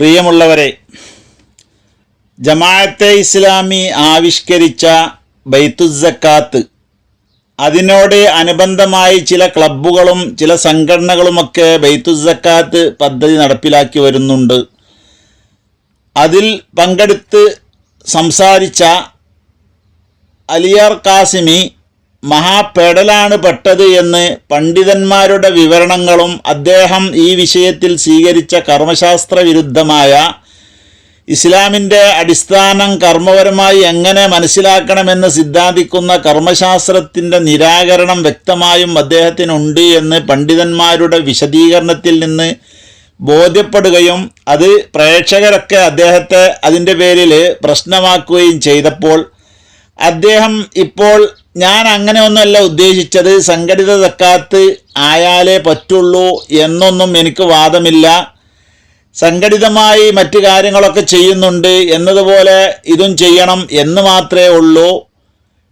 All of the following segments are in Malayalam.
പ്രിയമുള്ളവരെ ജമാഅത്തെ ഇസ്ലാമി ആവിഷ്കരിച്ച ബൈത്തുസക്കാത്ത് അതിനോട് അനുബന്ധമായി ചില ക്ലബ്ബുകളും ചില സംഘടനകളുമൊക്കെ ബൈത്തുസക്കാത്ത് പദ്ധതി നടപ്പിലാക്കി വരുന്നുണ്ട്. അതിൽ പങ്കെടുത്ത് സംസാരിച്ച അലിയാർ കാസിമി മഹാപെടലാണ് പെട്ടത് എന്ന് പണ്ഡിതന്മാരുടെ വിവരണങ്ങളും അദ്ദേഹം ഈ വിഷയത്തിൽ സ്വീകരിച്ച കർമ്മശാസ്ത്ര വിരുദ്ധമായ ഇസ്ലാമിന്റെ അടിസ്ഥാനം കർമ്മപരമായി എങ്ങനെ മനസ്സിലാക്കണമെന്ന് സിദ്ധാന്തിക്കുന്ന കർമ്മശാസ്ത്രത്തിന്റെ നിരാകരണം വ്യക്തമായും അദ്ദേഹത്തിനുണ്ട് എന്ന് പണ്ഡിതന്മാരുടെ വിശദീകരണത്തിൽ നിന്ന് ബോധ്യപ്പെടുകയും അത് പ്രേക്ഷകരൊക്കെ അദ്ദേഹത്തെ അതിന്റെ പേരിൽ പ്രശ്നമാക്കുകയും ചെയ്തപ്പോൾ അദ്ദേഹം ഇപ്പോൾ ഞാൻ അങ്ങനെ ഒന്നുമല്ല ഉദ്ദേശിച്ചത്. സംഘടിത തക്കാത്ത് ആയാലേ പറ്റുള്ളൂ എന്നൊന്നും എനിക്ക് വാദമില്ല. സംഘടിതമായി മറ്റു കാര്യങ്ങളൊക്കെ ചെയ്യുന്നുണ്ട്. എന്നതുപോലെ ഇതും ചെയ്യണം എന്ന് മാത്രമേ ഉള്ളൂ.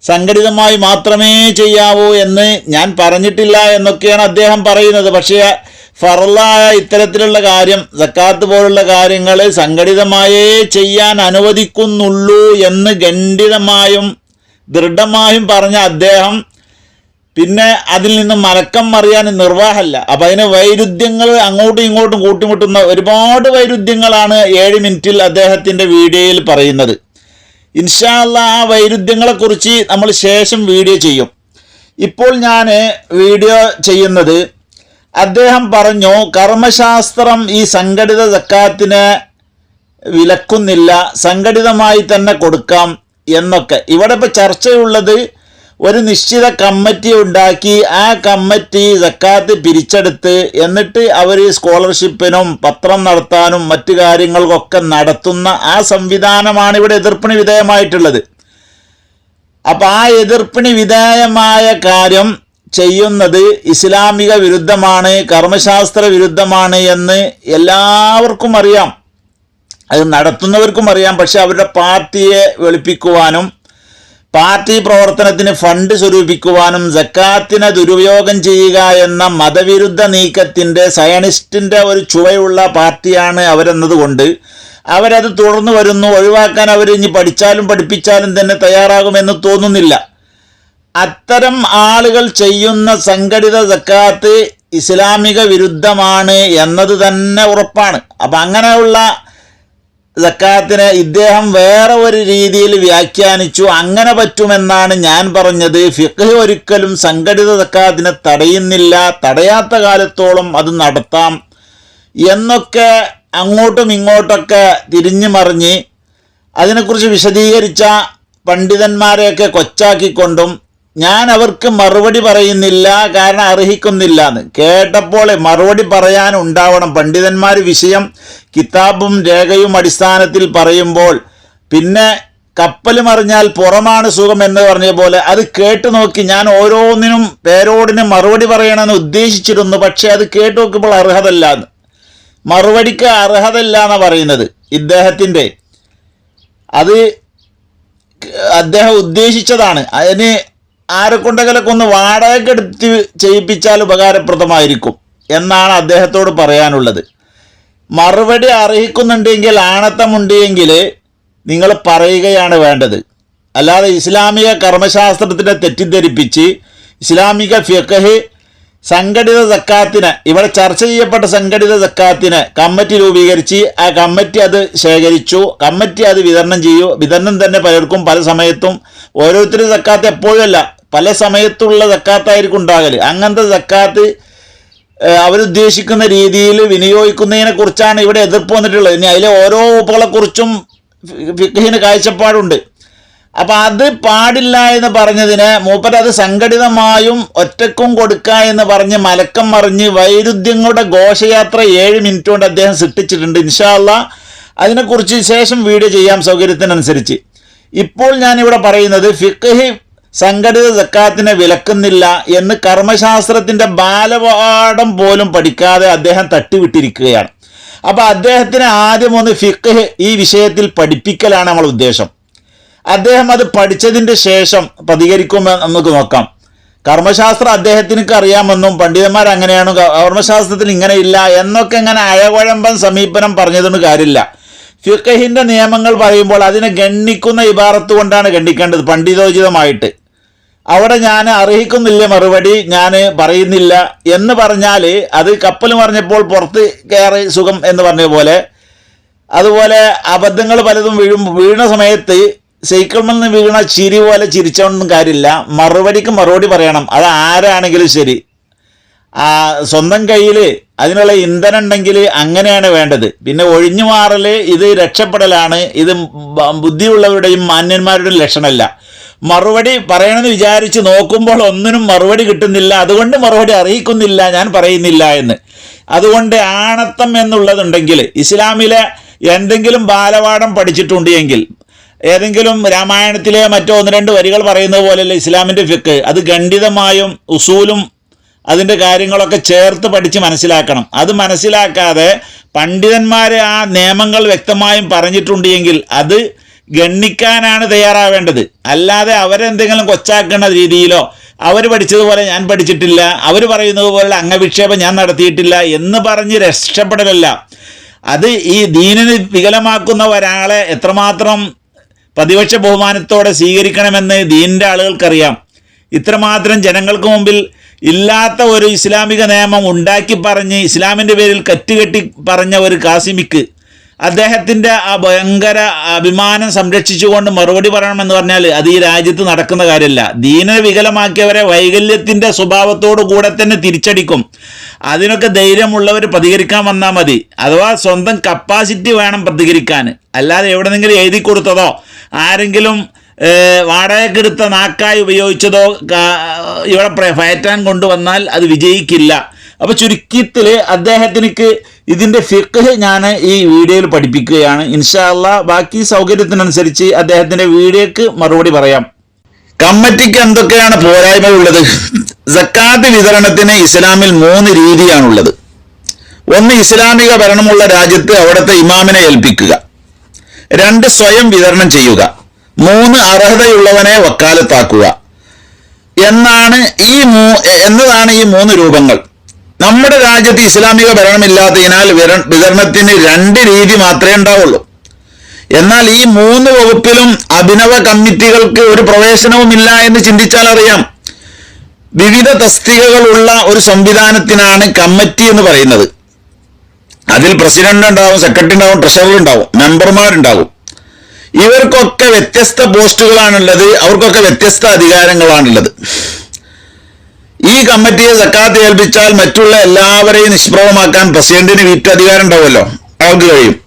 സംഘടിതമായി മാത്രമേ ചെയ്യാവൂ എന്ന് ഞാൻ പറഞ്ഞിട്ടില്ല എന്നൊക്കെയാണ് അദ്ദേഹം പറയുന്നത്. പക്ഷേ ഫറലായ ഇത്തരത്തിലുള്ള കാര്യം സക്കാത്ത് പോലുള്ള കാര്യങ്ങൾ സംഘടിതമായേ ചെയ്യാൻ അനുവദിക്കുന്നുള്ളൂ എന്ന് ഖണ്ഡിതമായും ദൃഢമായും പറഞ്ഞ അദ്ദേഹം പിന്നെ അതിൽ നിന്ന് മലക്കം മറിയാൻ നിർവാഹമല്ല അപ്പം അതിന് വൈരുദ്ധ്യങ്ങൾ അങ്ങോട്ടും ഇങ്ങോട്ടും കൂട്ടിമുട്ടുന്ന ഒരുപാട് വൈരുദ്ധ്യങ്ങളാണ് ഏഴ് മിനിറ്റിൽ അദ്ദേഹത്തിന്റെ വീഡിയോയിൽ പറയുന്നത്. ഇൻഷാല്ല ആ വൈരുദ്ധ്യങ്ങളെക്കുറിച്ച് നമ്മൾ ശേഷം വീഡിയോ ചെയ്യും. ഇപ്പോൾ ഞാൻ വീഡിയോ ചെയ്യുന്നത് അദ്ദേഹം പറഞ്ഞു കർമ്മശാസ്ത്രം ഈ സംഘടിത സക്കാത്തിനെ വിലക്കുന്നില്ല. സംഘടിതമായി തന്നെ കൊടുക്കാം. എന്നൊക്കെ. ഇവിടെ ഇപ്പോൾ ചർച്ചയുള്ളത് ഒരു നിശ്ചിത കമ്മിറ്റി ഉണ്ടാക്കി ആ കമ്മിറ്റി സക്കാത്ത് പിരിച്ചെടുത്ത് എന്നിട്ട് അവർ സ്കോളർഷിപ്പിനും പത്രം നടത്താനും മറ്റു കാര്യങ്ങൾക്കൊക്കെ നടത്തുന്ന ആ സംവിധാനമാണ് ഇവിടെ എതിർപ്പിന് വിധേയമായിട്ടുള്ളത്. അപ്പം ആ എതിർപ്പിന് വിധേയമായ കാര്യം ചെയ്യുന്നത് ഇസ്ലാമിക വിരുദ്ധമാണ് കർമ്മശാസ്ത്ര വിരുദ്ധമാണ് എന്ന് എല്ലാവർക്കും അറിയാം. അത് നടത്തുന്നവർക്കും അറിയാം. പക്ഷെ അവരുടെ പാർട്ടിയെ വെളുപ്പിക്കുവാനും പാർട്ടി പ്രവർത്തനത്തിന് ഫണ്ട് സ്വരൂപിക്കുവാനും ജക്കാത്തിനെ ദുരുപയോഗം ചെയ്യുക എന്ന മതവിരുദ്ധ നീക്കത്തിന്റെ സയനിസ്റ്റിന്റെ ഒരു ചുവയുള്ള പാർട്ടിയാണ് അവരെന്നതുകൊണ്ട് അവരത് തുടർന്നു വരുന്നു. ഒഴിവാക്കാൻ അവർ ഇനി പഠിച്ചാലും പഠിപ്പിച്ചാലും തന്നെ തയ്യാറാകുമെന്ന് തോന്നുന്നില്ല. അത്തരം ആളുകൾ ചെയ്യുന്ന സംഘടിത ജക്കാത്ത് ഇസ്ലാമിക വിരുദ്ധമാണ് എന്നത് തന്നെ ഉറപ്പാണ്. അപ്പം അങ്ങനെയുള്ള സക്കാത്തിനെ ഇദ്ദേഹം വേറെ ഒരു രീതിയിൽ വ്യാഖ്യാനിച്ചു. അങ്ങനെ പറ്റുമെന്നാണ് ഞാൻ പറഞ്ഞത്. ഫിഖ് ഒരിക്കലും സംഘടിത സക്കാത്തിനെ തടയുന്നില്ല. തടയാത്ത കാലത്തോളം അത് നടത്താം എന്നൊക്കെ അങ്ങോട്ടും ഇങ്ങോട്ടൊക്കെ തിരിഞ്ഞു മറിഞ്ഞ് അതിനെക്കുറിച്ച് വിശദീകരിച്ച പണ്ഡിതന്മാരെയൊക്കെ കൊച്ചാക്കിക്കൊണ്ടും ഞാൻ അവർക്ക് മറുപടി പറയുന്നില്ല കാരണം അർഹിക്കുന്നില്ല എന്ന് കേട്ടപ്പോൾ മറുപടി പറയാൻ ഉണ്ടാവണം. പണ്ഡിതന്മാർ വിഷയം കിതാബും രേഖയും അടിസ്ഥാനത്തിൽ പറയുമ്പോൾ പിന്നെ കപ്പൽ മറിഞ്ഞാൽ പുറമാണ് സുഖം എന്ന് പറഞ്ഞ പോലെ അത് കേട്ട് നോക്കി ഞാൻ ഓരോന്നിനും പേരോടിന് മറുപടി പറയണമെന്ന് ഉദ്ദേശിച്ചിരുന്നു പക്ഷേ അത് കേട്ട് നോക്കുമ്പോൾ അർഹതല്ല എന്ന് മറുപടിക്ക് അർഹതല്ല പറയുന്നത് ഇദ്ദേഹത്തിന്റെ. അത് അദ്ദേഹം ഉദ്ദേശിച്ചതാണ്. അതിന് ആരെ കൊണ്ടെങ്കിലൊക്കെ ഒന്ന് വാടകയ്ക്ക് എടുത്ത് ചെയ്യിപ്പിച്ചാൽ ഉപകാരപ്രദമായിരിക്കും എന്നാണ് അദ്ദേഹത്തോട് പറയാനുള്ളത്. മറുപടി അർഹിക്കുന്നുണ്ടെങ്കിൽ ആണത്തമുണ്ടെങ്കിൽ നിങ്ങൾ പറയുകയാണ് വേണ്ടത്. അല്ലാതെ ഇസ്ലാമിക കർമ്മശാസ്ത്രത്തിനെ തെറ്റിദ്ധരിപ്പിച്ച് ഇസ്ലാമിക ഫിഖഹ് സംഘടിത സക്കാത്തിന് ഇവിടെ ചർച്ച ചെയ്യപ്പെട്ട സംഘടിത സക്കാത്തിന് കമ്മിറ്റി രൂപീകരിച്ച് ആ കമ്മിറ്റി അത് ശേഖരിച്ചു കമ്മിറ്റി അത് വിതരണം ചെയ്യൂ. വിതരണം തന്നെ പലർക്കും പല സമയത്തും ഓരോരുത്തരും സക്കാത്ത് എപ്പോഴുമല്ല പല സമയത്തുള്ള സക്കാത്തായിരിക്കും ഉണ്ടാകൽ. അങ്ങനത്തെ സക്കാത്ത് അവരുദ്ദേശിക്കുന്ന രീതിയിൽ വിനിയോഗിക്കുന്നതിനെ കുറിച്ചാണ് ഇവിടെ എതിർപ്പ് വന്നിട്ടുള്ളത്. ഇനി അതിലെ ഓരോ വകുപ്പുകളെക്കുറിച്ചും ഫിഖിന് കാഴ്ചപ്പാടുണ്ട്. അപ്പം അത് പാടില്ല എന്ന് പറഞ്ഞതിന് മൂപ്പർ അത് സംഘടിതമായും ഒറ്റക്കും കൊടുക്ക എന്ന് പറഞ്ഞ് മലക്കം മറിഞ്ഞ് വൈരുദ്ധ്യങ്ങളുടെ ഘോഷയാത്ര ഏഴ് മിനിറ്റ് കൊണ്ട് അദ്ദേഹം സൃഷ്ടിച്ചിട്ടുണ്ട്. ഇൻഷാല്ല അതിനെക്കുറിച്ച് ശേഷം വീഡിയോ ചെയ്യാം സൗകര്യത്തിനനുസരിച്ച്. ഇപ്പോൾ ഞാനിവിടെ പറയുന്നത് ഫിഖ് സംഘടിത സക്കാത്തിനെ വിലക്കുന്നില്ല എന്ന് കർമ്മശാസ്ത്രത്തിന്റെ ബാലപാഠം പോലും പഠിക്കാതെ അദ്ദേഹം തട്ടിവിട്ടിരിക്കുകയാണ്. അപ്പൊ അദ്ദേഹത്തിന് ആദ്യം ഒന്ന് ഫിഖ് ഈ വിഷയത്തിൽ പഠിപ്പിക്കലാണ് നമ്മൾ ഉദ്ദേശം. അദ്ദേഹം അത് പഠിച്ചതിന്റെ ശേഷം പ്രതികരിക്കുമെന്ന് നമുക്ക് നോക്കാം. കർമ്മശാസ്ത്രം അദ്ദേഹത്തിനൊക്കെ അറിയാമെന്നും പണ്ഡിതന്മാർ അങ്ങനെയാണ് കർമ്മശാസ്ത്രത്തിൽ ഇങ്ങനെയില്ല എന്നൊക്കെ ഇങ്ങനെ അഴകുഴമ്പൻ സമീപനം പറഞ്ഞതുകൊണ്ട് കാര്യമില്ല. ഫിഖഹിന്റെ നിയമങ്ങൾ പറയുമ്പോൾ അതിനെ ഗണ്ണിക്കുന്ന ഇബാറത്ത് കൊണ്ടാണ് ഗണ്ണിക്കേണ്ടത് പണ്ഡിതോചിതമായിട്ട്. അവിടെ ഞാൻ അർഹിക്കുന്നില്ല മറുപടി ഞാൻ പറയുന്നില്ല എന്ന് പറഞ്ഞാൽ അത് കപ്പൽ പറഞ്ഞപ്പോൾ പുറത്ത് കയറി സുഖം എന്ന് പറഞ്ഞ പോലെ. അതുപോലെ അബദ്ധങ്ങൾ പലതും വീഴും വീണ സമയത്ത് സൈക്കിളിൽ നിന്ന് വീണ ചിരി പോലെ ചിരിച്ചോണ്ടൊന്നും കാര്യമില്ല. മറുപടിക്ക് മറുപടി പറയണം. അത് ആരാണെങ്കിലും ശരി. സ്വന്തം കയ്യിൽ അതിനുള്ള ഇന്ധനം ഉണ്ടെങ്കിൽ അങ്ങനെയാണ് വേണ്ടത്. പിന്നെ ഒഴിഞ്ഞു മാറൽ ഇത് രക്ഷപ്പെടലാണ്. ഇത് ബുദ്ധിയുള്ളവരുടെയും മാന്യന്മാരുടെയും ലക്ഷണമല്ല. മറുപടി പറയണമെന്ന് വിചാരിച്ച് നോക്കുമ്പോൾ ഒന്നിനും മറുപടി കിട്ടുന്നില്ല. അതുകൊണ്ട് മറുപടി അറിയിക്കുന്നില്ല ഞാൻ പറയുന്നില്ല എന്ന്. അതുകൊണ്ട് ആണത്തം എന്നുള്ളതുണ്ടെങ്കിൽ ഇസ്ലാമിലെ എന്തെങ്കിലും ബാലപാഠം പഠിച്ചിട്ടുണ്ട് എങ്കിൽ ഏതെങ്കിലും രാമായണത്തിലെ മറ്റോ ഒന്ന് രണ്ട് വരികൾ പറയുന്നത് പോലെയല്ല ഇസ്ലാമിന്റെ ഫിക്ക് അത് ഖണ്ഡിതമായും ഉസൂലും അതിന്റെ കാര്യങ്ങളൊക്കെ ചേർത്ത് പഠിച്ച് മനസ്സിലാക്കണം. അത് മനസ്സിലാക്കാതെ പണ്ഡിതന്മാർ ആ നിയമങ്ങൾ വ്യക്തമായും പറഞ്ഞിട്ടുണ്ട് എങ്കിൽ അത് ഗണ്ണിക്കാനാണ് തയ്യാറാവേണ്ടത്. അല്ലാതെ അവരെന്തെങ്കിലും കൊച്ചാക്കുന്ന രീതിയിലോ അവർ പഠിച്ചതുപോലെ ഞാൻ പഠിച്ചിട്ടില്ല അവർ പറയുന്നത് പോലെ അംഗവിക്ഷേപം ഞാൻ നടത്തിയിട്ടില്ല എന്ന് പറഞ്ഞ് രക്ഷപ്പെടലല്ല. അത് ഈ ദീനിന് വികലമാക്കുന്ന ഒരാളെ എത്രമാത്രം പ്രതിപക്ഷ ബഹുമാനത്തോടെ സ്വീകരിക്കണമെന്ന് ദീനിന്റെ ആളുകൾക്കറിയാം. ഇത്രമാത്രം ജനങ്ങൾക്ക് മുമ്പിൽ ഇല്ലാത്ത ഒരു ഇസ്ലാമിക നിയമം ഉണ്ടാക്കി പറഞ്ഞ് ഇസ്ലാമിന്റെ പേരിൽ കറ്റുകെട്ടി പറഞ്ഞ ഒരു കാസിമിക്ക് അദ്ദേഹത്തിന്റെ ആ ഭയങ്കര അഭിമാനം സംരക്ഷിച്ചുകൊണ്ട് മറുപടി പറയണമെന്ന് പറഞ്ഞാൽ അത് ഈ രാജ്യത്ത് നടക്കുന്ന കാര്യമല്ല. ദീനനെ വികലമാക്കിയവരെ വൈകല്യത്തിന്റെ സ്വഭാവത്തോടു കൂടെ തന്നെ തിരിച്ചടിക്കും. അതിനൊക്കെ ധൈര്യമുള്ളവർ പ്രതികരിക്കാൻ വന്നാൽ മതി. അഥവാ സ്വന്തം കപ്പാസിറ്റി വേണം പ്രതികരിക്കാൻ. അല്ലാതെ എവിടെന്നെങ്കിലും എഴുതി കൊടുത്തതോ ആരെങ്കിലും വാടകക്കെടുത്ത നാക്കായി ഉപയോഗിച്ചതോ ഇവിടെ ഫയറ്റാൻ കൊണ്ടുവന്നാൽ അത് വിജയിക്കില്ല. അപ്പോൾ ചുരുക്കത്തിൽ അദ്ദേഹത്തിനിക്ക് ഇതിന്റെ ഫിഖ് ഞാൻ ഈ വീഡിയോയിൽ പഠിപ്പിക്കുകയാണ്. ഇൻഷാല്ല ബാക്കി സൗകര്യത്തിനനുസരിച്ച് അദ്ദേഹത്തിന്റെ വീഡിയോക്ക് മറുപടി പറയാം. കമ്മിറ്റിക്ക് എന്തൊക്കെയാണ് പോരായ്മയുള്ളത് സക്കാത്ത് വിതരണത്തിന് ഇസ്ലാമിൽ മൂന്ന് രീതിയാണുള്ളത്. ഒന്ന് ഇസ്ലാമിക ഭരണമുള്ള രാജ്യത്ത് അവിടുത്തെ ഇമാമിനെ ഏൽപ്പിക്കുക. രണ്ട് സ്വയം വിതരണം ചെയ്യുക. മൂന്ന് അർഹതയുള്ളവനെ വക്കാലത്താക്കുക. എന്നാണ് ഈ മൂ എന്നതാണ് ഈ മൂന്ന് രൂപങ്ങൾ. നമ്മുടെ രാജ്യത്ത് ഇസ്ലാമിക ഭരണമില്ലാത്തതിനാൽ വിതരണത്തിന് രണ്ട് രീതി മാത്രമേ ഉണ്ടാവുള്ളൂ. എന്നാൽ ഈ മൂന്ന് വകുപ്പിലും അഭിനവ കമ്മിറ്റികൾക്ക് ഒരു പ്രവേശനവുമില്ല എന്ന് ചിന്തിച്ചാൽ അറിയാം. വിവിധ തസ്തികകളുള്ള ഒരു സംവിധാനത്തിനാണ് കമ്മിറ്റി എന്ന് പറയുന്നത്. അതിൽ പ്രസിഡന്റ് ഉണ്ടാവും സെക്രട്ടറി ഉണ്ടാവും ട്രഷറർ ഉണ്ടാവും മെമ്പർമാരുണ്ടാവും. ഇവർക്കൊക്കെ വ്യത്യസ്ത പോസ്റ്റുകളാണുള്ളത് അവർക്കൊക്കെ വ്യത്യസ്ത അധികാരങ്ങളാണുള്ളത്. ഈ കമ്മിറ്റിയെ സക്കാത്ത് ഏൽപ്പിച്ചാൽ മറ്റുള്ള എല്ലാവരെയും നിഷ്പ്രഭമാക്കാൻ പ്രസിഡന്റിന് വീറ്റോ അധികാരം ഉണ്ടാവുമല്ലോ. അവർക്ക് കഴിയും.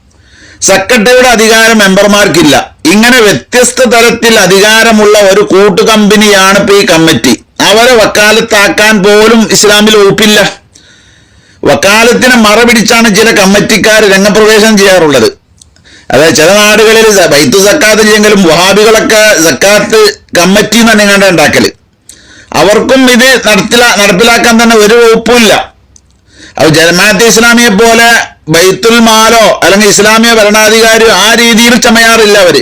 സെക്രട്ടറിയുടെ അധികാരം മെമ്പർമാർക്കില്ല. ഇങ്ങനെ വ്യത്യസ്ത തരത്തിൽ അധികാരമുള്ള ഒരു കൂട്ടുകമ്പനിയാണ് ഇപ്പൊ ഈ കമ്മിറ്റി. അവരെ വക്കാലത്താക്കാൻ പോലും ഇസ്ലാമിൽ വകുപ്പില്ല. വക്കാലത്തിനെ മറ പിടിച്ചാണ് ചില കമ്മിറ്റിക്കാർ രംഗപ്രവേശനം ചെയ്യാറുള്ളത്. അതായത് ചില നാടുകളിൽ ബൈത്തു സക്കാത്ത് ഇല്ലെങ്കിലും വഹാബികളൊക്കെ സക്കാത്ത് കമ്മിറ്റി തന്നെ കണ്ട ഉണ്ടാക്കൽ. അവർക്കും ഇത് നടത്തില നടപ്പിലാക്കാൻ തന്നെ ഒരു വകുപ്പുമില്ല. അത് ജമാഅത്ത് ഇസ്ലാമിയെ പോലെ ബൈത്തുൽ മാലോ അല്ലെങ്കിൽ ഇസ്ലാമിയ ഭരണാധികാരിയോ ആ രീതിയിൽ ചമയാറില്ല അവർ.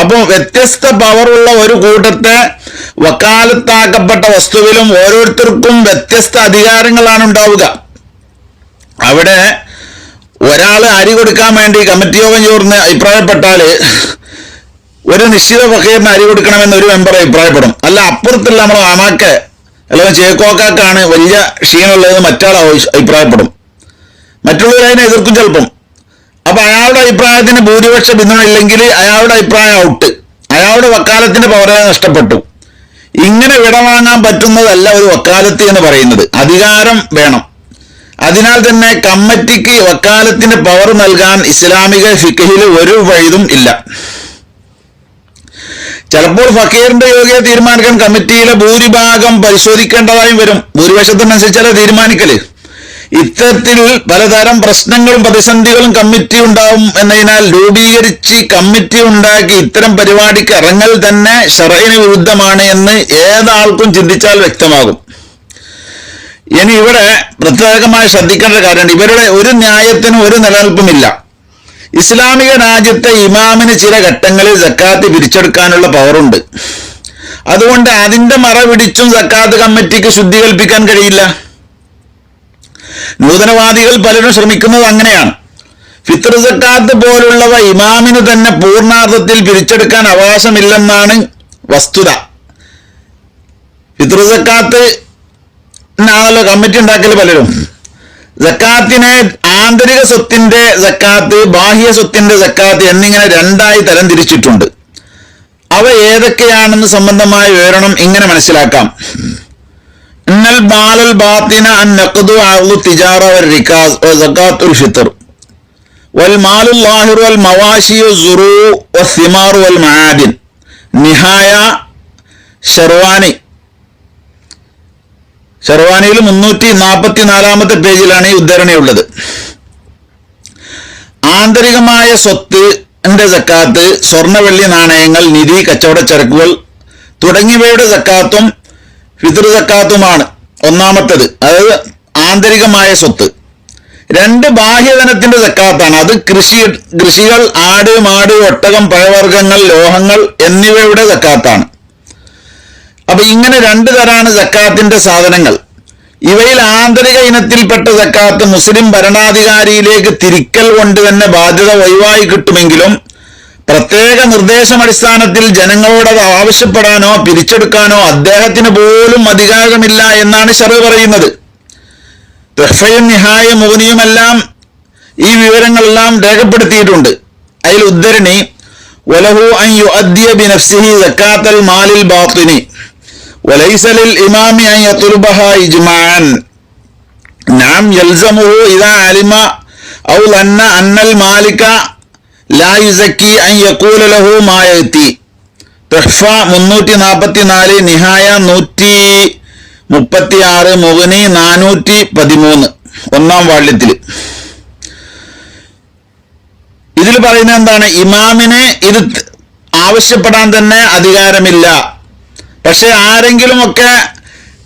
അപ്പോൾ വ്യത്യസ്ത പവറുള്ള ഒരു കൂട്ടത്തെ വക്കാലത്താക്കപ്പെട്ട വസ്തുവിലും ഓരോരുത്തർക്കും വ്യത്യസ്ത അധികാരങ്ങളാണ് ഉണ്ടാവുക. അവിടെ ഒരാൾ അരി കൊടുക്കാൻ വേണ്ടി കമ്മിറ്റി യോഗം ചേർന്ന് അഭിപ്രായപ്പെട്ടാൽ ഒരു നിശ്ചിത ഫക്കീറിന് അരി കൊടുക്കണമെന്ന് ഒരു മെമ്പർ അഭിപ്രായപ്പെടും. അല്ല അപ്പുറത്തുള്ള നമ്മുടെ മാമാക്ക് അല്ലെങ്കിൽ ചേക്കോക്കാക്കാണ് വലിയ ക്ഷീണമുള്ളതെന്ന് മറ്റാൾ അഭിപ്രായപ്പെടും. മറ്റുള്ളവർ അതിനെ എതിർക്കും ചിലപ്പം. അപ്പൊ അയാളുടെ അഭിപ്രായത്തിന് ഭൂരിപക്ഷ ഇല്ലെങ്കിൽ അയാളുടെ അഭിപ്രായം ഔട്ട് അയാളുടെ വക്കാലത്തിന്റെ പവറ നഷ്ടപ്പെട്ടു. ഇങ്ങനെ വിടവാങ്ങാൻ പറ്റുന്നതല്ല ഒരു വക്കാലത്ത് എന്ന് പറയുന്നത്. അധികാരം വേണം. അതിനാൽ തന്നെ കമ്മിറ്റിക്ക് വക്കാലത്തിന് പവർ നൽകാൻ ഇസ്ലാമിക ഫിഖഹിൽ ഒരു വഴിതും ഇല്ല. ചിലപ്പോൾ ഫക്കീറിന്റെ യോഗ്യത തീരുമാനിക്കാൻ കമ്മിറ്റിയിലെ ഭൂരിഭാഗം പരിശോധിക്കേണ്ടതായും വരും. ഭൂരിപക്ഷത്തിനനുസരിച്ചല്ല തീരുമാനിക്കൽ? ഇത്തരത്തിൽ പലതരം പ്രശ്നങ്ങളും പ്രതിസന്ധികളും കമ്മിറ്റി ഉണ്ടാവും എന്നതിനാൽ രൂപീകരിച്ച് കമ്മിറ്റി ഉണ്ടാക്കി ഇത്തരം പരിപാടിക്ക് ഇറങ്ങൽ തന്നെ ഷറയിന് വിരുദ്ധമാണ് എന്ന് ഏതാൾക്കും ചിന്തിച്ചാൽ വ്യക്തമാകും. ഇനി ഇവിടെ പ്രത്യേകമായി ശ്രദ്ധിക്കേണ്ട കാര്യമുണ്ട്. ഇവരുടെ ഒരു ന്യായത്തിനും ഒരു നിലനിൽപ്പുമില്ല. ഇസ്ലാമിക രാജ്യത്തെ ഇമാമിന് ചില ഘട്ടങ്ങളിൽ സക്കാത്ത് പിരിച്ചെടുക്കാനുള്ള പവറുണ്ട്. അതുകൊണ്ട് അതിന്റെ മറ പിടിച്ചും സക്കാത്ത് കമ്മിറ്റിക്ക് ശുദ്ധി കൽപ്പിക്കാൻ കഴിയില്ല. നൂതനവാദികൾ പലരും ശ്രമിക്കുന്നത് അങ്ങനെയാണ്. ഫിത്ർ സക്കാത്ത് പോലുള്ളവ ഇമാമിന് തന്നെ പൂർണാർത്ഥത്തിൽ പിരിച്ചെടുക്കാൻ അവകാശമില്ലെന്നാണ് വസ്തുത. ഫിത്ർ സക്കാത്ത് ആണല്ലോ കമ്മിറ്റി ഉണ്ടാക്കൽ പലരും. സക്കാത്തിനെ ആന്തരിക സ്വത്തിന്റെ സക്കാത്ത് ബാഹ്യ സ്വത്തിന്റെ സക്കാത്ത് എന്നിങ്ങനെ രണ്ടായി തരം തിരിച്ചിട്ടുണ്ട് അവ ഏതൊക്കെയാണെന്ന് സംബന്ധമായ വിവരണം ഇങ്ങനെ മനസ്സിലാക്കാം. ഇന്നൽ ബാലൽ ബാത്തിന അൻ നഖദു അഅ്ളു തിജാറ വൽ റിക്കാസ് വ സക്കാത്തുൽ ഫിത്ർ. വൽ മാലുൽ ലാഹിർ വൽ മവാശി സുറൂ സിമാർ വൽ മആദിൻ. നിഹായ ഷർവാനി. ഷർവാനിയിൽ മുന്നൂറ്റി നാൽപ്പത്തി നാലാമത്തെ പേജിലാണ് ഈ ഉദ്ധരണിയുള്ളത്. ആന്തരികമായ സ്വത്ത് ന്റെ സക്കാത്ത് സ്വർണവെള്ളി നാണയങ്ങൾ നിധി കച്ചവട ചരക്കുകൾ തുടങ്ങിയവയുടെ സക്കാത്തും ഫിത്ർ സക്കാത്തുമാണ് ഒന്നാമത്തത്. അതായത് ആന്തരികമായ സ്വത്ത്. രണ്ട് ബാഹ്യധനത്തിന്റെ സക്കാത്താണ്. അത് കൃഷി കൃഷികൾ ആട് മാട് ഒട്ടകം പഴവർഗങ്ങൾ ലോഹങ്ങൾ എന്നിവയുടെ സക്കാത്താണ്. അപ്പൊ ഇങ്ങനെ രണ്ടു തരാണ് സക്കാത്തിന്റെ സാധനങ്ങൾ. ഇവയിൽ ആന്തരിക ഇനത്തിൽപ്പെട്ട സക്കാത്ത് മുസ്ലിം ഭരണാധികാരിയിലേക്ക് തിരിക്കൽ കൊണ്ട് തന്നെ ബാധ്യത ഒഴിവായി കിട്ടുമെങ്കിലും പ്രത്യേക നിർദ്ദേശമടിസ്ഥാനത്തിൽ ജനങ്ങളോട് അത് ആവശ്യപ്പെടാനോ പിരിച്ചെടുക്കാനോ അദ്ദേഹത്തിന് പോലും അധികാരമില്ല എന്നാണ് ഷറു പറയുന്നത്. തെഹ്ഫയും നിഹായ മുഗനിയുമെല്ലാം ഈ വിവരങ്ങളെല്ലാം രേഖപ്പെടുത്തിയിട്ടുണ്ട്. അതിൽ ഉദ്ധരണി വലഹു അൻ അദ്യ ബിനഫ്സിഹി സക്കാത്തൽ മാലിൽ ബാത്തിനി. وليس للإمام أن يطلبها إجماعا نعم يلزمه إذا علم أو ظن أن المالك لا يزكي أن يقول له ما يأتي തെഹ്ഫ മുന്നൂറ്റി നാൽപ്പത്തി നാല് നിഹായ നൂറ്റി മുപ്പത്തി ആറ് മുഗനി നാനൂറ്റി പതിമൂന്ന് ഒന്നാം വാള്യത്തിൽ ഇതിൽ പറയുന്നത് എന്താണ് ഇമാമിന് ഇത് ആവശ്യപ്പെടാൻ തന്നെ അധികാരമില്ല പക്ഷെ ആരെങ്കിലുമൊക്കെ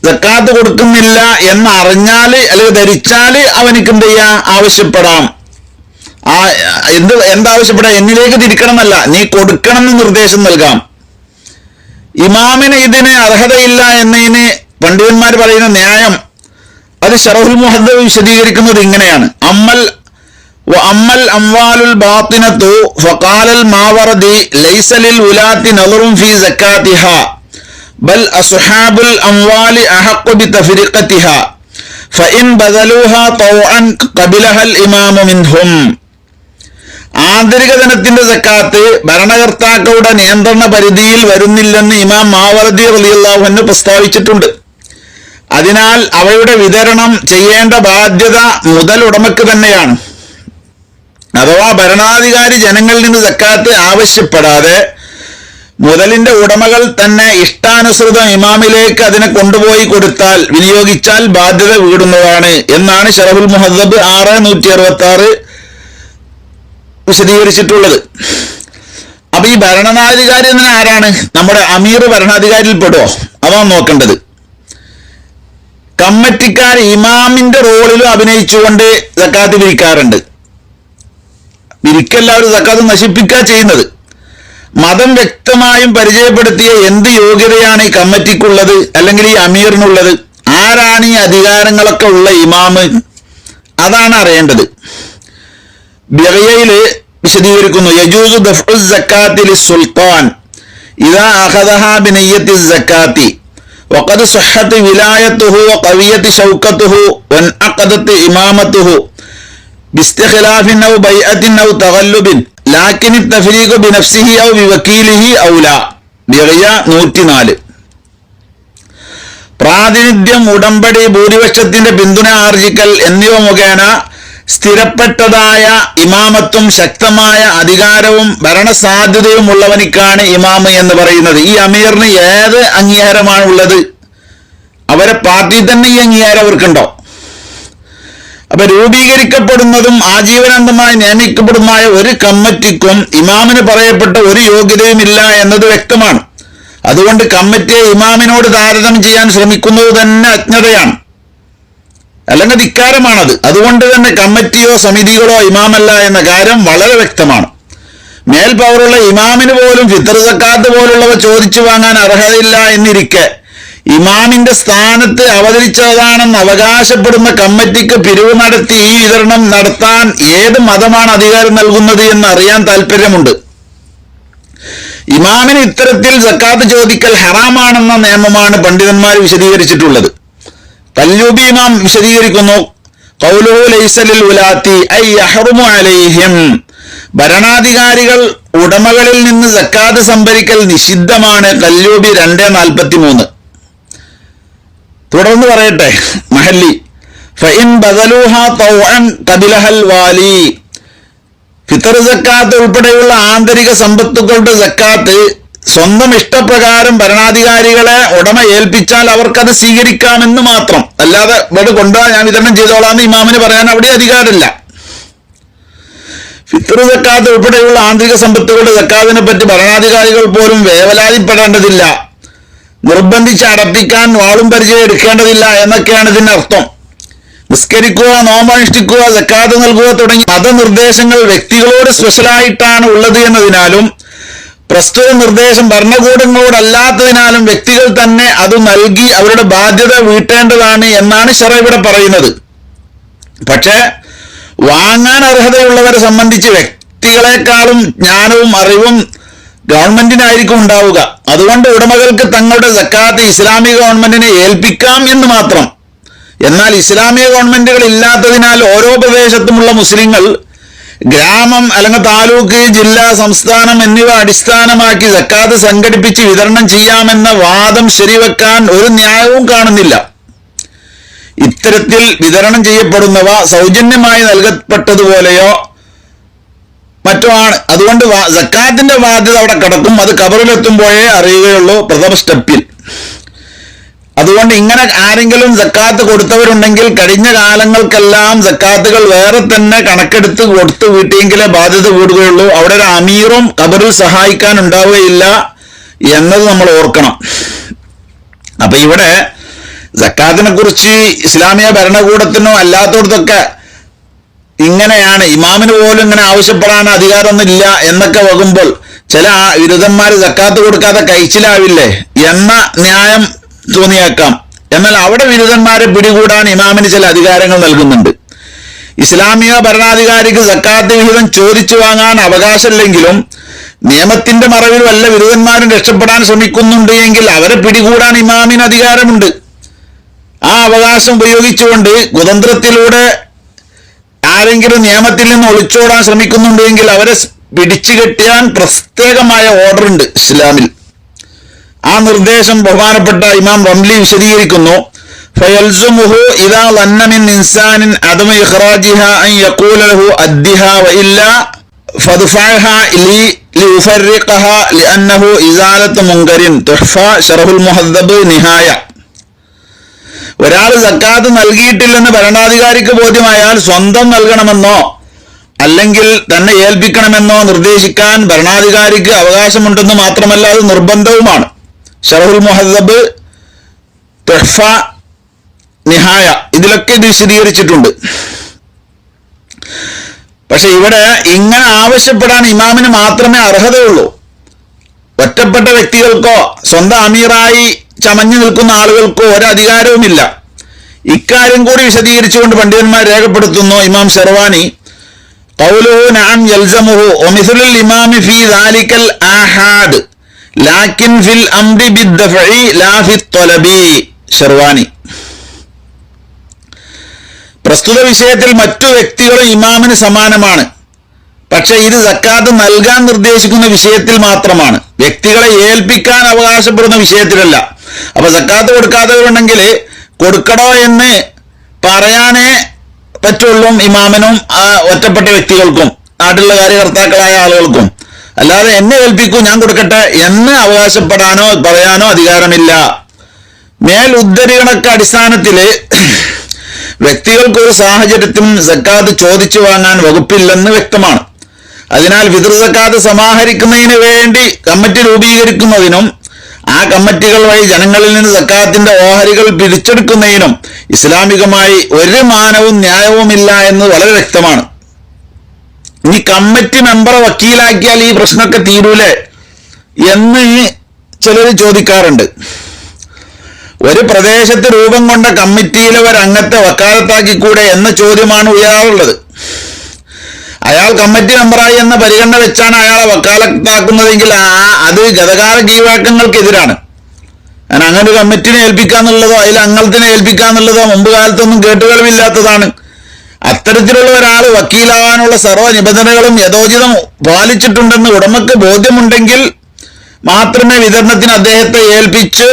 ജക്കാത്ത് കൊടുക്കുന്നില്ല എന്ന് അറിഞ്ഞാൽ അല്ലെങ്കിൽ ധരിച്ചാൽ അവനിക്ക് എന്ത് ചെയ്യാം? ആവശ്യപ്പെടാം. ആ എന്ത് എന്താവശ്യപ്പെടാം? എന്നിലേക്ക് തിരിക്കണമെന്നല്ല. നീ കൊടുക്കണം എന്ന് നിർദ്ദേശം നൽകാം. ഇമാമിന് ഇതിന് അർഹതയില്ല എന്നതിന് പണ്ഡിതന്മാർ പറയുന്ന ന്യായം അത് ഷറഫുൽ മുഹദ് വിശദീകരിക്കുന്നത് ഇങ്ങനെയാണ്. അമ്മൽ അമ്മൽ അംവാലുൽ ബാത്തിനത്തു ഫഖാലൽ മാവറദി ലൈസലിൽ ഉലാത്തി നദറും ഫി സക്കാത്തിഹ. بل أصحاب الأموال أحق بتفرقتها فإن بذلوها طوعا قبلها الإمام منهم ആന്തരിക ധനത്തിന്റെ സക്കാത്ത് ഭരണകർത്താക്കളുടെ നിയന്ത്രണ പരിധിയിൽ വരുന്നില്ലെന്ന് ഇമാം മാവറദി റലിയല്ലാഹുവിന് പ്രസ്താവിച്ചിട്ടുണ്ട് അതിനാൽ അവയുടെ വിതരണം ചെയ്യേണ്ട ബാധ്യത മുതൽ ഉടമയ്ക്ക് തന്നെയാണ് അഥവാ ഭരണാധികാരി ജനങ്ങളിൽ നിന്ന് സക്കാത്ത് ആവശ്യപ്പെടാതെ മുതലിന്റെ ഉടമകൾ തന്നെ ഇഷ്ടാനുസൃതം ഇമാമിലേക്ക് അതിനെ കൊണ്ടുപോയി കൊടുത്താൽ വിനിയോഗിച്ചാൽ ബാധ്യത വീടുന്നതാണ് എന്നാണ് ഷറഫുൽ മുഹദ്ദബ് ആറ് നൂറ്റി അറുപത്തി ആറ് വിശദീകരിച്ചിട്ടുള്ളത്. അപ്പൊ ഈ ഭരണാധികാരി എന്ന ആരാണ്? നമ്മുടെ അമീർ ഭരണാധികാരിയിൽ പെടുവോ? അതാണ് നോക്കേണ്ടത്. കമ്മിറ്റിക്കാർ ഇമാമിന്റെ റോളിലും അഭിനയിച്ചുകൊണ്ട് സക്കാത്ത് പിരിക്കാറുണ്ട് പിരിക്കെല്ലാവരും സക്കാത്ത് നശിപ്പിക്കുക ചെയ്യുന്നത്. മതം വ്യക്തമായും പരിചയപ്പെടുത്തിയ എന്ത് യോഗ്യതയാണ് ഈ കമ്മിറ്റിക്കുള്ളത് അല്ലെങ്കിൽ ഈ അമീറിനുള്ളത് ആരാണ് ഈ അധികാരങ്ങളൊക്കെ ഉള്ള ഇമാമ് അതാണ് അറിയേണ്ടത് ബിറയയില് വിശദീകരിക്കുന്നു യജൂസു ദഫ്ഉ സക്കാത്തി ലിസ്സുൽത്താൻ ഇദാ അഖദഹ ബിനയ്യത്തി സക്കാത്തി وقد صحت ولايته وقويت شوكته وانعقدت إمامته باستخلاف أو بيعة أو تغلب ലാക്കിൻ തഫരീഖ് ബിനഫ്സിഹി ഔ വിവക്കീലിഹി ഔല. ബിറിയ നൂറ്റിനാല്. പ്രാതിനിധ്യം ഉടമ്പടി ഭൂരിപക്ഷത്തിന്റെ പിന്തുണ ആർജിക്കൽ എന്നിവ മുഖേന സ്ഥിരപ്പെട്ടതായ ഇമാമത്വം ശക്തമായ അധികാരവും ഭരണസാധ്യതയും ഉള്ളവനിക്കാണ് ഇമാമ് എന്ന് പറയുന്നത്. ഈ അമീറിന് ഏത് അംഗീകാരമാണ് ഉള്ളത് അവരെ പാർട്ടി തന്നെ ഈ അംഗീകാരം അവർക്കുണ്ടോ? അപ്പൊ രൂപീകരിക്കപ്പെടുന്നതും ആജീവനാന്തമായി നിയമിക്കപ്പെടുന്നതുമായ ഒരു കമ്മിറ്റിക്കും ഇമാമിന് പറയപ്പെട്ട ഒരു യോഗ്യതയുമില്ല എന്നത് വ്യക്തമാണ്. അതുകൊണ്ട് കമ്മിറ്റിയെ ഇമാമിനോട് താരതമ്യം ചെയ്യാൻ ശ്രമിക്കുന്നത് തന്നെ അജ്ഞതയാണ്. അല്ലെങ്കിൽ ധിക്കാരമാണത്. അതുകൊണ്ട് തന്നെ കമ്മിറ്റിയോ സമിതികളോ ഇമാമല്ല എന്ന കാര്യം വളരെ വ്യക്തമാണ്. മേൽ പവറുള്ള ഇമാമിന് പോലും ഫിത്തർ സക്കാത്ത് പോലുള്ളവ ചോദിച്ചു വാങ്ങാൻ അർഹതയില്ല എന്നിരിക്കെ ഇമാമിന്റെ സ്ഥാനത്ത് അവതരിച്ചതാണെന്ന് അവകാശപ്പെടുന്ന കമ്മിറ്റിക്ക് പിരിവ് നടത്തി ഈ വിതരണം നടത്താൻ ഏത് മതമാണ് അധികാരം നൽകുന്നത് എന്ന് അറിയാൻ താല്പര്യമുണ്ട് ഇമാമിന് ഇത്തരത്തിൽ സക്കാത്ത് ചോദിക്കൽ ഹറാമാണെന്ന നിയമമാണ് പണ്ഡിതന്മാർ വിശദീകരിച്ചിട്ടുള്ളത്. കല്ലൂബി ഇമാം വിശദീകരിക്കുന്നു ഭരണാധികാരികൾ ഉടമകളിൽ നിന്ന് സക്കാത്ത് സംഭരിക്കൽ നിഷിദ്ധമാണ് കല്ലൂബി രണ്ട് നാൽപ്പത്തി മൂന്ന് തുടർന്ന് പറയട്ടെ. മഹല്ലി. ഫൈൻ തൗഅൻ വാലി. ഫിത്തർ സക്കാത്ത് ഉൾപ്പെടെയുള്ള ആന്തരിക സമ്പത്തുക്കളുടെ സക്കാത്ത് സ്വന്തം ഇഷ്ടപ്രകാരം ഭരണാധികാരികളെ ഉടമ ഏൽപ്പിച്ചാൽ അവർക്കത് സ്വീകരിക്കാമെന്ന് മാത്രം. അല്ലാതെ ഇവിടെ കൊണ്ടുപോകാൻ ഞാൻ വിതരണം ചെയ്തോളാന്ന് ഇമാമിന് പറയാൻ അവിടെ അധികാരമില്ല. ഫിത്തർ സക്കാത്ത് ഉൾപ്പെടെയുള്ള ആന്തരിക സമ്പത്തുകളുടെ സക്കാത്തിനെ പറ്റി ഭരണാധികാരികൾ പോലും വേവലാതിപ്പെടേണ്ടതില്ല. നിർബന്ധിച്ച് അടപ്പിക്കാൻ വാളും പരിചയം എടുക്കേണ്ടതില്ല എന്നൊക്കെയാണ് ഇതിന്റെ അർത്ഥം. നിസ്കരിക്കുക നോമനുഷ്ഠിക്കുക ജക്കാത്ത് നൽകുക തുടങ്ങി മതനിർദ്ദേശങ്ങൾ വ്യക്തികളോട് സ്പെഷ്യലായിട്ടാണ് ഉള്ളത് എന്നതിനാലും പ്രസ്തുത നിർദ്ദേശം ഭരണകൂടങ്ങളോടല്ലാത്തതിനാലും വ്യക്തികൾ തന്നെ അത് നൽകി അവരുടെ ബാധ്യത വീട്ടേണ്ടതാണ് എന്നാണ് ഷറ ഇവിടെ പറയുന്നത്. പക്ഷേ വാങ്ങാൻ അർഹതയുള്ളവരെ സംബന്ധിച്ച് വ്യക്തികളെക്കാളും ജ്ഞാനവും അറിവും ഗവൺമെന്റിനായിരിക്കും ഉണ്ടാവുക. അതുകൊണ്ട് ഉടമകൾക്ക് തങ്ങളുടെ സക്കാത്ത് ഇസ്ലാമിക ഗവൺമെന്റിനെ ഏൽപ്പിക്കാം എന്ന് മാത്രം. എന്നാൽ ഇസ്ലാമിക ഗവൺമെന്റുകൾ ഇല്ലാത്തതിനാൽ ഓരോ പ്രദേശത്തുമുള്ള മുസ്ലിങ്ങൾ ഗ്രാമം അല്ലെങ്കിൽ താലൂക്ക് ജില്ല സംസ്ഥാനം എന്നിവ അടിസ്ഥാനമാക്കി സക്കാത്ത് സംഘടിപ്പിച്ച് വിതരണം ചെയ്യാമെന്ന വാദം ശരിവെക്കാൻ ഒരു ന്യായവും കാണുന്നില്ല. ഇത്തരത്തിൽ വിതരണം ചെയ്യപ്പെടുന്നവ സൗജന്യമായി നൽകപ്പെട്ടതുപോലെയോ മറ്റോ ആണ് അതുകൊണ്ട് സക്കാത്തിന്റെ ബാധ്യത അവിടെ കിടക്കും. അത് കബറിലെത്തുമ്പോഴേ അറിയുകയുള്ളൂ പ്രഥമ സ്റ്റെപ്പിൽ. അതുകൊണ്ട് ഇങ്ങനെ ആരെങ്കിലും സക്കാത്ത് കൊടുത്തവരുണ്ടെങ്കിൽ കഴിഞ്ഞ കാലങ്ങൾക്കെല്ലാം സക്കാത്തുകൾ വേറെ തന്നെ കണക്കെടുത്ത് കൊടുത്തു വീട്ടിയെങ്കിലേ ബാധ്യത കൂടുകയുള്ളൂ. അവിടെ ഒരു അമീറും കബറിൽ സഹായിക്കാൻ ഉണ്ടാവുകയില്ല എന്നത് നമ്മൾ ഓർക്കണം. അപ്പൊ ഇവിടെ സക്കാത്തിനെ കുറിച്ച് ഇസ്ലാമിക ഭരണകൂടത്തിനോ അല്ലാത്തടത്തൊക്കെ ഇങ്ങനെയാണ് ഇമാമിന് പോലും ഇങ്ങനെ ആവശ്യപ്പെടാൻ അധികാരമൊന്നുമില്ല എന്നൊക്കെ വകുമ്പോൾ ചില വിരുദ്ധന്മാർ സക്കാത്ത് കൊടുക്കാതെ കഴിച്ചിലാവില്ലേ? എന്ന ന്യായം തോന്നിയേക്കാം. എന്നാൽ അവിടെ വിരുദ്ധന്മാരെ പിടികൂടാൻ ഇമാമിന് ചില അധികാരങ്ങൾ നൽകുന്നുണ്ട്. ഇസ്ലാമിക ഭരണാധികാരിക്ക് സക്കാത്ത് വിഹിതം ചോദിച്ചു വാങ്ങാൻ അവകാശമില്ലെങ്കിലും നിയമത്തിന്റെ മറവിൽ വല്ല വിരുദ്ധന്മാരും രക്ഷപ്പെടാൻ ശ്രമിക്കുന്നുണ്ട് എങ്കിൽ അവരെ പിടികൂടാൻ ഇമാമിന് അധികാരമുണ്ട്. ആ അവകാശം ഉപയോഗിച്ചുകൊണ്ട് കുതന്ത്രത്തിലൂടെ ആരെങ്കിലും നിയമത്തിൽ നിന്ന് ഒളിച്ചോടാൻ ശ്രമിക്കുന്നുണ്ടെങ്കിൽ അവരെ സ് പിടിച്ചു കെട്ടിയാൻ പ്രത്യേകമായ ഓർഡർ ഉണ്ട് ഇസ്ലാമിൽ ആ നിർദ്ദേശം ബഹുമാനപ്പെട്ട ഇമാം റംലി വിശദീകരിക്കുന്നു فيلزمه إذا ظن من إنسان عدم إخراجها أن يقول له أدها وإلا فادفعها لي ليفرقها لأنه إزالة منكر تحفى شرح المهذب نهاية ഒരാൾ സക്കാത്ത് നൽകിയിട്ടില്ലെന്ന് ഭരണാധികാരിക്ക് ബോധ്യമായാൽ സ്വന്തം നൽകണമെന്നോ അല്ലെങ്കിൽ തന്നെ ഏൽപ്പിക്കണമെന്നോ നിർദ്ദേശിക്കാൻ ഭരണാധികാരിക്ക് അവകാശമുണ്ടെന്ന് മാത്രമല്ല അത് നിർബന്ധവുമാണ്. ഷറഹുൽ മുഹദ്ദബ് തെഹ്ഫ നിഹായ ഇതിലൊക്കെ ഇത് വിശദീകരിച്ചിട്ടുണ്ട്. പക്ഷെ ഇവിടെ ഇങ്ങനെ ആവശ്യപ്പെടാൻ ഇമാമിന് മാത്രമേ അർഹതയുള്ളൂ. ഒറ്റപ്പെട്ട വ്യക്തികൾക്കോ സ്വന്തം അമീറായി ചമഞ്ഞു നിൽക്കുന്ന ആളുകൾക്കോ ഒരധികാരവുമില്ല ഇക്കാര്യം കൂടി വിശദീകരിച്ചുകൊണ്ട് പണ്ഡിതന്മാർ രേഖപ്പെടുത്തുന്നു ഇമാം ഷെർവാനി قوله نعم يلزمه ومثل الإمام في ذلك الآحاد لكن في الأمر بالدفع لا في الطلب ഷെർവാനി പ്രസ്തുത വിഷയത്തിൽ മറ്റു വ്യക്തികളും ഇമാമിന് സമാനമാണ് പക്ഷെ ഇത് സക്കാത്ത് നൽകാൻ നിർദ്ദേശിക്കുന്ന വിഷയത്തിൽ മാത്രമാണ്. വ്യക്തികളെ ഏൽപ്പിക്കാൻ അവകാശപ്പെടുന്ന വിഷയത്തിലല്ല. അപ്പൊ സക്കാത്ത് കൊടുക്കാത്തവരുണ്ടെങ്കിൽ കൊടുക്കണോ എന്ന് പറയാനേ പറ്റുള്ളൂ ഇമാമനും ആ ഒറ്റപ്പെട്ട വ്യക്തികൾക്കും നാട്ടിലുള്ള കാര്യകർത്താക്കളായ ആളുകൾക്കും. അല്ലാതെ എന്നെ ഏൽപ്പിക്കൂ ഞാൻ കൊടുക്കട്ടെ എന്ന് അവകാശപ്പെടാനോ പറയാനോ അധികാരമില്ല. മേൽ ഉദ്ധരികണക്ക് അടിസ്ഥാനത്തിൽ വ്യക്തികൾക്ക് ഒരു സാഹചര്യത്തിനും സക്കാത്ത് ചോദിച്ചു വാങ്ങാൻ വകുപ്പില്ലെന്ന് വ്യക്തമാണ്. അതിനാൽ ഫിത്ർ സക്കാത്ത് സമാഹരിക്കുന്നതിന് വേണ്ടി കമ്മിറ്റി രൂപീകരിക്കുന്നതിനും ആ കമ്മിറ്റികൾ വഴി ജനങ്ങളിൽ നിന്ന് സക്കാത്തിന്റെ ഓഹരികൾ പിരിച്ചെടുക്കുന്നതിനും ഇസ്ലാമികമായി ഒരു മാനവും ന്യായവുമില്ല എന്ന് വളരെ വ്യക്തമാണ്. ഇനി കമ്മിറ്റി മെമ്പറെ വക്കീലാക്കിയാൽ ഈ പ്രശ്നമൊക്കെ തീരൂലേ എന്ന് ചിലർ ചോദിക്കാറുണ്ട്. ഒരു പ്രദേശത്ത് രൂപം കൊണ്ട കമ്മിറ്റിയിലെ ഒരു അംഗത്തെ വക്കാലത്താക്കിക്കൂടെ എന്ന ചോദ്യമാണ് ഉയരാറുള്ളത്. അയാൾ കമ്മിറ്റി മെമ്പറായി എന്ന പരിഗണന വെച്ചാണ് അയാളെ വക്കാലത്താക്കുന്നതെങ്കിൽ ആ അത് ഗതകാല കീഴ്വഴക്കങ്ങൾക്കെതിരാണ് ഞാൻ അങ്ങനെ ഒരു കമ്മിറ്റിനെ ഏൽപ്പിക്കാന്നുള്ളതോ അതിൽ അംഗത്തിനെ ഏൽപ്പിക്കാന്നുള്ളതോ മുമ്പ് കാലത്തൊന്നും കേട്ടുകളില്ലാത്തതാണ് അത്തരത്തിലുള്ള ഒരാൾ വക്കീലാവാനുള്ള സർവ നിബന്ധനകളും യഥോചിതം പാലിച്ചിട്ടുണ്ടെന്ന് ഉടമക്ക് ബോധ്യമുണ്ടെങ്കിൽ മാത്രമേ വിതരണത്തിന് അദ്ദേഹത്തെ ഏൽപ്പിച്ച്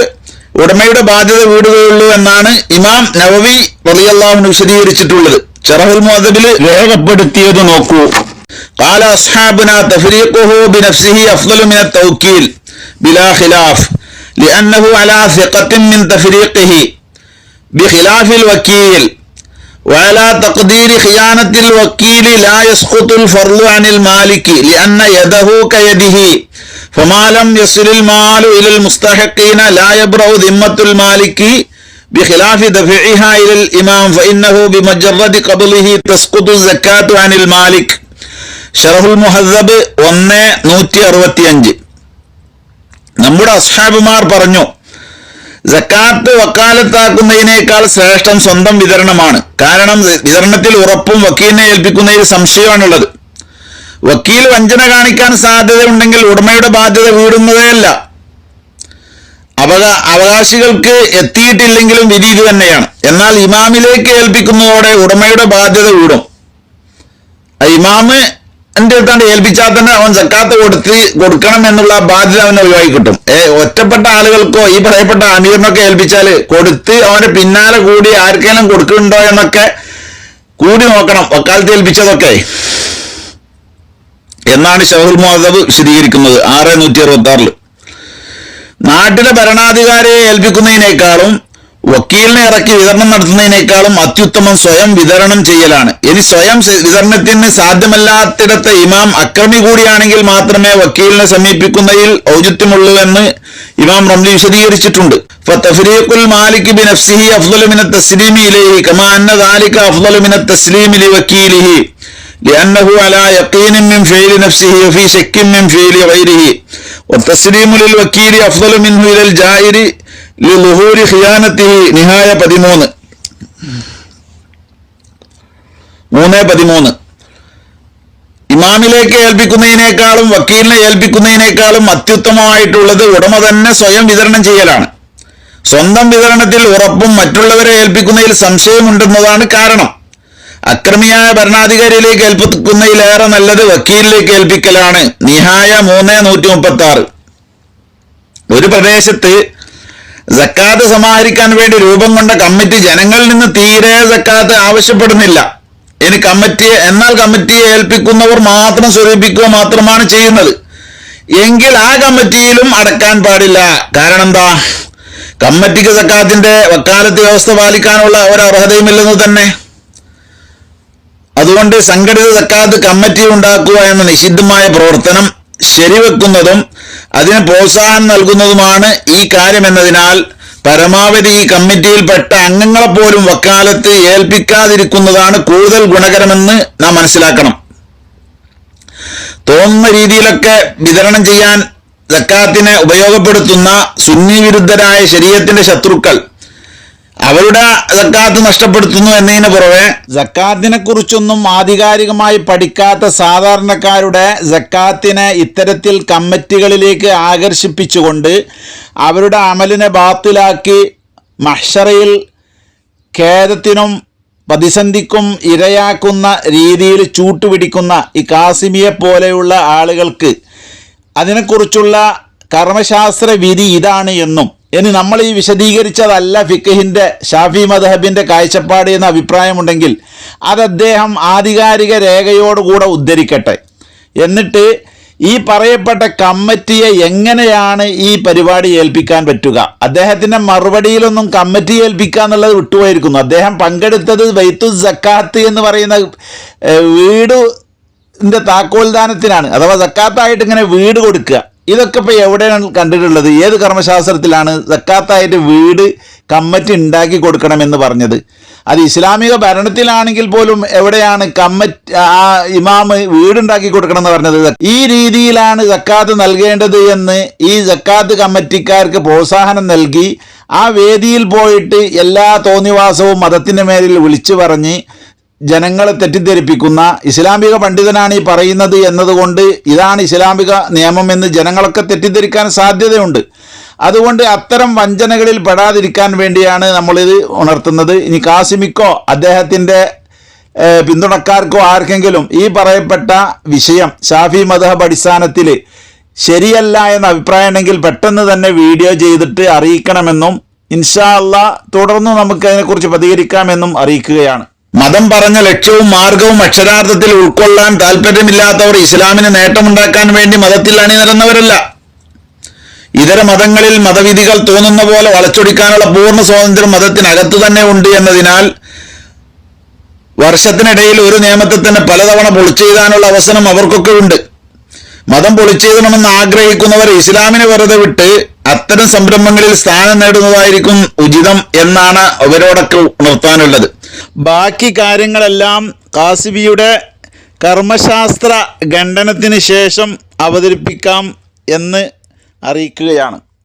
ഉടമയുടെ ബാധ്യത വീടുകയുള്ളൂ എന്നാണ് ഇമാം നവവി റളിയല്ലാഹു വിശദീകരിച്ചിട്ടുള്ളത്. ഷറഹുൽ മുഅദബിൽ രേഖപ്പെടുത്തിയത് നോക്കൂ قال أصحابنا تفريقه بنفسه أفضل من التوكيل بلا خلاف لأنه على ثقة من تفريقه بخلاف الوكيل وعلى تقدير خيانة الوكيل لا يسقط الفرض عن المالك لأن يده كيده فما لم يصل المال إلى المستحقين لا يبرأ ذمة المالك بخلاف دفعها إلى الإمام فإنه بمجرد قبضه تسقط الزكاة عن المالك ഷറഹുൽ മുഹദ്ദബ് ഒന്ന് നൂറ്റി അറുപത്തിയഞ്ച് നമ്മുടെ അസ്ഹാബുമാർ പറഞ്ഞു ജക്കാത്ത് വക്കാലത്താക്കുന്നതിനേക്കാൾ ശ്രേഷ്ഠം സ്വന്തം വിതരണമാണ് കാരണം വിതരണത്തിൽ ഉറപ്പും വക്കീലിനെ ഏൽപ്പിക്കുന്നതിൽ സംശയമാണുള്ളത് വക്കീൽ വഞ്ചന കാണിക്കാൻ സാധ്യതയുണ്ടെങ്കിൽ ഉടമയുടെ ബാധ്യത വീടുന്നതേയല്ല അവകാ അവകാശികൾക്ക് എത്തിയിട്ടില്ലെങ്കിലും വിധി ഇത് തന്നെയാണ്. എന്നാൽ ഇമാമിലേക്ക് ഏൽപ്പിക്കുന്നതോടെ ഉടമയുടെ ബാധ്യത കൂടും. ഇമാമ് എന്റെ അടുത്താണ്ട് ഏൽപ്പിച്ചാൽ തന്നെ അവൻ സക്കാത്ത് കൊടുത്ത് കൊടുക്കണം എന്നുള്ള ബാധ്യത അവന് ഒഴിവാക്കി കിട്ടും. ഏ ഒറ്റപ്പെട്ട ആളുകൾക്കോ ഈ പറയപ്പെട്ട അമീറിനൊക്കെ ഏൽപ്പിച്ചാൽ കൊടുത്ത് അവന് പിന്നാലെ കൂടി ആർക്കെങ്കിലും കൊടുക്കുന്നുണ്ടോ എന്നൊക്കെ കൂടി നോക്കണം വക്കാലത്ത് ഏൽപ്പിച്ചതൊക്കെ. എന്നാണ് ഷഹുൽ മുഹദബ് വിശദീകരിക്കുന്നത് ആറ് നൂറ്റി അറുപത്തി ആറിൽ നാട്ടിലെ ഭരണാധികാരിയെ ഏൽപ്പിക്കുന്നതിനേക്കാളും വക്കീലിനെ ഇറക്കി വിതരണം നടത്തുന്നതിനേക്കാളും അത്യുത്തമം സ്വയം വിതരണം ചെയ്യലാണ്. ഇനി സ്വയം വിതരണത്തിന് സാധ്യമല്ലാത്തിടത്തെ ഇമാം അക്രമി കൂടിയാണെങ്കിൽ മാത്രമേ വക്കീലിനെ സമീപിക്കുന്നതിൽ ഔചിത്യമുള്ളൂ എന്ന് ഇമാം റംലി വിശദീകരിച്ചിട്ടുണ്ട്. ഫതഫ്രീഖുൽ മാലിക് ബി നഫ്സിഹി അഫ്ദലു മിന തസ്ലീമി ഇലൈഹി കമാ അന്ന അഫ്ദലു മിന തസ്ലീമി വക്കീലിഹി لأنه على يقين من فعل نفسه وفي شك من فعل غيره والتسليم للوكيل أفضل منه إلى الجائر لظهور خيانته نهاية പതിമൂന്ന് മൂന്ന് പതിമൂന്ന് ഇമാമിലേക്ക് ഏൽപ്പിക്കുന്നതിനേക്കാളും വക്കീലിനെ ഏൽപ്പിക്കുന്നതിനേക്കാളും അത്യുത്തമമായിട്ടുള്ളത് ഉടമ തന്നെ സ്വയം വിതരണം ചെയ്യലാണ് സ്വന്തം വിതരണത്തിൽ ഉറപ്പും മറ്റുള്ളവരെ ഏൽപ്പിക്കുന്നതിൽ സംശയമുണ്ടെന്നതാണ് കാരണം അക്രമിയായ ഭരണാധികാരിയിലേക്ക് ഏൽപ്പിക്കുന്നതിലേറെ നല്ലത് വക്കീലിലേക്ക് ഏൽപ്പിക്കലാണ്. നിഹായ മൂന്ന് നൂറ്റി മുപ്പത്തി ആറ് ഒരു പ്രദേശത്ത് സക്കാത്ത് സമാഹരിക്കാൻ വേണ്ടി രൂപം കൊണ്ട കമ്മിറ്റി ജനങ്ങളിൽ നിന്ന് തീരെ സക്കാത്ത് ആവശ്യപ്പെടുന്നില്ല. ഇനി കമ്മിറ്റിയെ എന്നാൽ കമ്മിറ്റിയെ ഏൽപ്പിക്കുന്നവർ മാത്രം സ്വരൂപിക്കുക മാത്രമാണ് ചെയ്യുന്നത്. എങ്കിൽ ആ കമ്മിറ്റിയിലും അടക്കാൻ പാടില്ല. കാരണം എന്താ കമ്മിറ്റിക്ക് സക്കാത്തിന്റെ വക്കാലത്ത് വ്യവസ്ഥ പാലിക്കാനുള്ള ഒരു അർഹതയുമില്ലെന്ന് തന്നെ. അതുകൊണ്ട് സംഘടിത സക്കാത്ത് കമ്മിറ്റി ഉണ്ടാക്കുക എന്ന നിഷിദ്ധമായ പ്രവർത്തനം ശരിവെക്കുന്നതും അതിന് പ്രോത്സാഹനം നൽകുന്നതുമാണ് ഈ കാര്യം എന്നതിനാൽ പരമാവധി ഈ കമ്മിറ്റിയിൽപ്പെട്ട അംഗങ്ങളെ പോലും വക്കാലത്ത് ഏൽപ്പിക്കാതിരിക്കുന്നതാണ് കൂടുതൽ ഗുണകരമെന്ന് നാം മനസ്സിലാക്കണം. തോന്നുന്ന രീതിയിലൊക്കെ വിതരണം ചെയ്യാൻ സക്കാത്തിനെ ഉപയോഗപ്പെടുത്തുന്ന സുന്നി വിരുദ്ധരായ ശരീരത്തിന്റെ ശത്രുക്കൾ അവരുടെ ജക്കാത്ത് നഷ്ടപ്പെടുത്തുന്നു എന്നതിന് പുറമെ ജക്കാത്തിനെ കുറിച്ചൊന്നും ആധികാരികമായി പഠിക്കാത്ത സാധാരണക്കാരുടെ ജക്കാത്തിനെ ഇത്തരത്തിൽ കമ്മിറ്റികളിലേക്ക് ആകർഷിപ്പിച്ചുകൊണ്ട് അവരുടെ അമലിനെ ബാത്തിലാക്കി മഹ്ഷറയിൽ ഖേദത്തിനും പ്രതിസന്ധിക്കും ഇരയാക്കുന്ന രീതിയിൽ ചൂട്ടുപിടിക്കുന്ന ഈ കാസിമിയെ പോലെയുള്ള ആളുകൾക്ക് അതിനെക്കുറിച്ചുള്ള കർമ്മശാസ്ത്ര വിധി ഇതാണ് എന്നും ഇനി നമ്മൾ ഈ വിശദീകരിച്ചതല്ല ഫിഖഹിന്റെ ഷാഫി മദഹബിന്റെ കാഴ്ചപ്പാട് എന്ന അഭിപ്രായമുണ്ടെങ്കിൽ അത് അദ്ദേഹം ആധികാരിക രേഖയോടുകൂടെ ഉദ്ധരിക്കട്ടെ. എന്നിട്ട് ഈ പറയപ്പെട്ട കമ്മിറ്റിയെ എങ്ങനെയാണ് ഈ പരിപാടി ഏൽപ്പിക്കാൻ പറ്റുക? അദ്ദേഹത്തിന്റെ മറുപടിയിലൊന്നും കമ്മിറ്റി ഏൽപ്പിക്കുക എന്നുള്ളത് വിട്ടുപോയിരിക്കുന്നു. അദ്ദേഹം പങ്കെടുത്തത് വൈത്തു സക്കാത്ത് എന്ന് പറയുന്ന വീടിന്റെ താക്കോൽദാനത്തിനാണ്. അഥവാ സക്കാത്തായിട്ട് ഇങ്ങനെ വീട് കൊടുക്കുക. ഇതൊക്കെ ഇപ്പോൾ എവിടെയാണ് കണ്ടിട്ടുള്ളത്? ഏത് കർമ്മശാസ്ത്രത്തിലാണ് സക്കാത്തായിട്ട് വീട് കമ്മറ്റി ഉണ്ടാക്കി കൊടുക്കണമെന്ന് പറഞ്ഞത്? അത് ഇസ്ലാമിക ഭരണത്തിലാണെങ്കിൽ പോലും എവിടെയാണ് കമ്മറ്റ് ആ ഇമാമ് വീടുണ്ടാക്കി കൊടുക്കണം എന്ന് പറഞ്ഞത്? ഈ രീതിയിലാണ് സക്കാത്ത് നൽകേണ്ടത് എന്ന് ഈ സക്കാത്ത് കമ്മിറ്റിക്കാർക്ക് പ്രോത്സാഹനം നൽകി ആ വേദിയിൽ പോയിട്ട് എല്ലാ തോന്നിവാസവും മതത്തിന്റെ മേലിൽ വിളിച്ചു പറഞ്ഞ് ജനങ്ങളെ തെറ്റിദ്ധരിപ്പിക്കുന്ന ഇസ്ലാമിക പണ്ഡിതനാണ് ഈ പറയുന്നത് എന്നതുകൊണ്ട് ഇതാണ് ഇസ്ലാമിക നിയമം എന്ന് ജനങ്ങളൊക്കെ തെറ്റിദ്ധരിക്കാൻ സാധ്യതയുണ്ട്. അതുകൊണ്ട് അത്തരം വഞ്ചനകളിൽ പെടാതിരിക്കാൻ വേണ്ടിയാണ് നമ്മളിത് ഉണർത്തുന്നത്. ഇനി കാസിമിക്കോ അദ്ദേഹത്തിന്റെ പിന്തുണക്കാർക്കോ ആർക്കെങ്കിലും ഈ പറയപ്പെട്ട വിഷയം ഷാഫി മദഹബ് അടിസ്ഥാനത്തിൽ ശരിയല്ല എന്ന അഭിപ്രായമുണ്ടെങ്കിൽ പെട്ടെന്ന് തന്നെ വീഡിയോ ചെയ്തിട്ട് അറിയിക്കണമെന്നും ഇൻഷാ അള്ളാ തുടർന്ന് നമുക്ക് അതിനെക്കുറിച്ച് പ്രതികരിക്കാമെന്നും അറിയിക്കുകയാണ്. മതം പറഞ്ഞ ലക്ഷ്യവും മാർഗവും അക്ഷരാർത്ഥത്തിൽ ഉൾക്കൊള്ളാൻ താല്പര്യമില്ലാത്തവർ ഇസ്ലാമിന് നേട്ടമുണ്ടാക്കാൻ വേണ്ടി മതത്തിൽ അണിനിരന്നവരല്ല. ഇതര മതങ്ങളിൽ മതവിധികൾ തോന്നുന്ന പോലെ വളച്ചൊടിക്കാനുള്ള പൂർണ സ്വാതന്ത്ര്യം മതത്തിനകത്ത് തന്നെ ഉണ്ട് എന്നതിനാൽ വർഷത്തിനിടയിൽ ഒരു നിയമത്തെ തന്നെ പലതവണ പൊളിച്ചെയ്താനുള്ള അവസരം അവർക്കൊക്കെ ഉണ്ട്. മതം പൊളിച്ചെയ്തണമെന്ന് ആഗ്രഹിക്കുന്നവർ ഇസ്ലാമിനെ വെറുതെ വിട്ട് അത്തരം സംരംഭങ്ങളിൽ സ്ഥാനം നേടുന്നതായിരിക്കും ഉചിതം എന്നാണ് അവരോടൊക്കെ ഉണർത്താനുള്ളത്. ബാക്കി കാര്യങ്ങളെല്ലാം കാസിബിയുടെ കർമ്മശാസ്ത്ര ഖണ്ഡനത്തിന് ശേഷം അവതരിപ്പിക്കാം എന്ന് അറിയിക്കുകയാണ്.